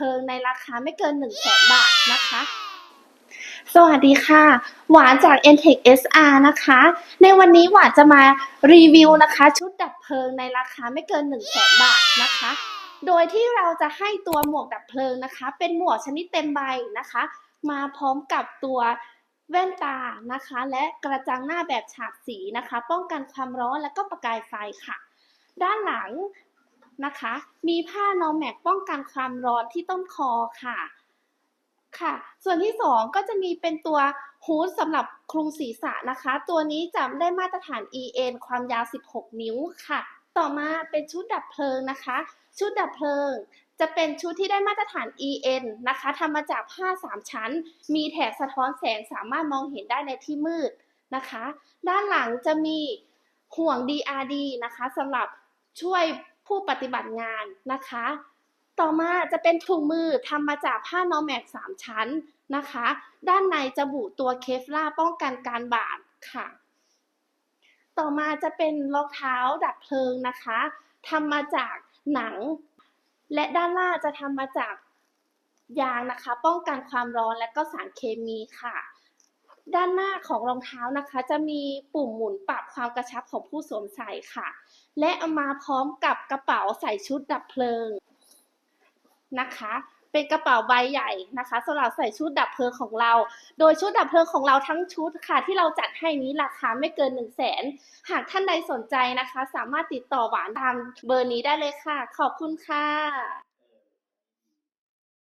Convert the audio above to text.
เพลิงในราคาไม่เกิน1 0 0 0 0แสนบาทนะคะ สวัสดีค่ะ หวานจาก n t e c h SR นะคะ ในวันนี้หวานจะมารีวิวนะคะ ชุดดับเพลิงในราคาไม่เกิน1 0 0 0 0แสนบาทนะคะ โดยที่เราจะให้ตัวหมวกดับเพลิงนะคะ เป็นหมวกชนิดเต็มใบนะคะ มาพร้อมกับตัวแว่นตานะคะ และกระจังหน้าแบบฉาบสีนะคะ ป้องกันความร้อนและก็ประกายไฟค่ะ ด้านหลัง นะคะ มีผ้านอแม็กป้องกันความร้อนที่ต้นคอค่ะค่ะ ส่วนที่สองก็จะมีเป็นตัวฮูดสำหรับคลุมศีรษะนะคะ ตัวนี้จะได้มาตรฐาน EN ความยาว 16 นิ้วค่ะ ต่อมาเป็นชุดดับเพลิงนะคะ ชุดดับเพลิง จะเป็นชุดที่ได้มาตรฐาน EN นะคะทำมาจากผ้า 3 ชั้น มีแถบสะท้อนแสงสามารถมองเห็นได้ในที่มืดนะคะ ด้านหลังจะมีห่วง DRD นะคะสำหรับช่วย ผู้ปฏิบัติงานนะคะ ต่อมาจะเป็นถุงมือทำมาจากผ้านอร์แม็ก3ชั้นนะคะ ด้านในจะบุตัวเคฟล่าป้องกันการบาดค่ะ ต่อมาจะเป็นรองเท้าดับเพลิงนะคะทำมาจากหนัง และด้านล่างจะทำมาจากยางนะคะ ป้องกันความร้อนและก็สารเคมีค่ะ ด้านหน้าของรองเท้านะคะ จะมีปุ่มหมุนปรับความกระชับของผู้สวมใส่ค่ะ และเอามาพร้อมกับกระเป๋าใส่ชุดดับเพลิงนะคะ เป็นกระเป๋าใบใหญ่นะคะสำหรับใส่ชุดดับเพลิงของเรา โดยชุดดับเพลิงของเราทั้งชุดค่ะ ที่เราจัดให้นี้ราคาไม่เกิน 1 0 0 0 0แสนหากท่านใดสนใจนะคะ สามารถติดต่อหวานตามเบอร์นี้ได้เลยค่ะ ขอบคุณค่ะ